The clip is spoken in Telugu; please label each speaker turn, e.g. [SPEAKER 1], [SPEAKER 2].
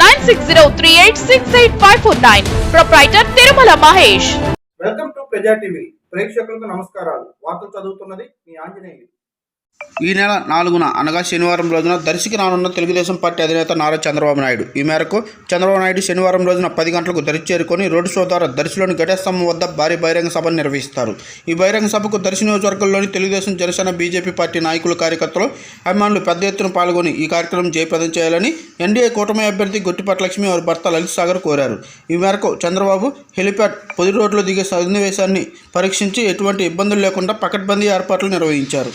[SPEAKER 1] nine six zero three eight six eight five four nine proprietor Tirumala Mahesh
[SPEAKER 2] welcome to Praja TV ప్రేక్షకులకు నమస్కారాలు వార్తలు చదువుతున్నది మీ ఆంజనేయులు
[SPEAKER 3] ఈ నెల నాలుగున అనగా శనివారం రోజున దర్శికి రానున్న తెలుగుదేశం పార్టీ అధినేత నారా చంద్రబాబు నాయుడు ఈ మేరకు చంద్రబాబు నాయుడు శనివారం రోజున పది గంటలకు దర్శి చేరుకొని రోడ్డు షో ద్వారా దర్శిలోని ఘటస్తంభం వద్ద భారీ బహిరంగ సభను నిర్వహిస్తారు ఈ బహిరంగ సభకు దర్శి నియోజకవర్గంలోని తెలుగుదేశం జనసేన బీజేపీ పార్టీ నాయకులు కార్యకర్తలు అభిమానులు పెద్ద ఎత్తున పాల్గొని ఈ కార్యక్రమం జయప్రదం చేయాలని ఎన్డీఏ కూటమి అభ్యర్థి గుట్టిపాటి లక్ష్మి వారి భర్త లలిత్ సాగర్ కోరారు ఈ మేరకు చంద్రబాబు హెలిప్యాడ్ పొది రోడ్లు దిగే సన్నివేశాన్ని పరీక్షించి ఎటువంటి ఇబ్బందులు లేకుండా పకడ్బందీ ఏర్పాట్లు నిర్వహించారు